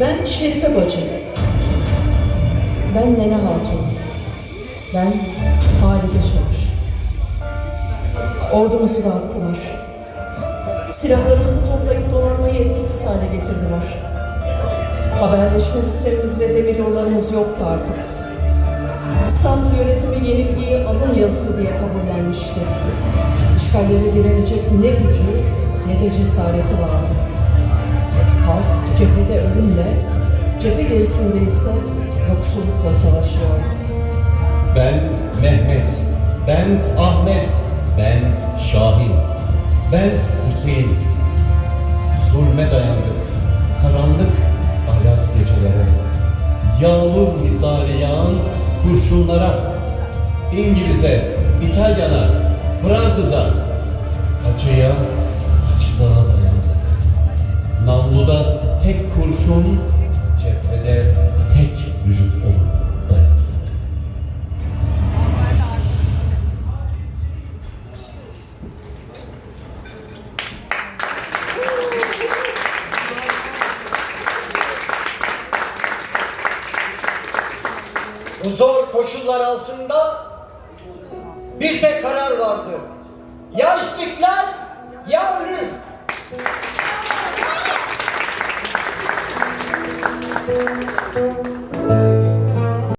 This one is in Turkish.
Ben Şerife Bacı. Ben Nene Hatun. Ben Halide Çavuş. Ordumuzu dağıttılar. Silahlarımızı toplayıp donanmayı etkisiz hale getirdiler. Haberleşme sistemimiz ve demir yollarımız yoktu artık. İstanbul yönetimi yenilgiyi alın yazısı diye kabullenmişti. İşgallere direnecek ne gücü ne de cesareti vardı. Cephe gerisinde ise yoksullukla savaşıyordu. Ben Mehmet, ben Ahmet, ben Şahin, ben Hüseyin. Zulme dayandık, karanlık ayaz gecelere. Yağmur misali yağan kurşunlara, İngiliz'e, İtalyan'a, Fransız'a, acıya, açlığa dayandık. Namluda tek kurşun, Bu zor koşullar altında bir tek karar vardı. Ya istiklal ya ölüm.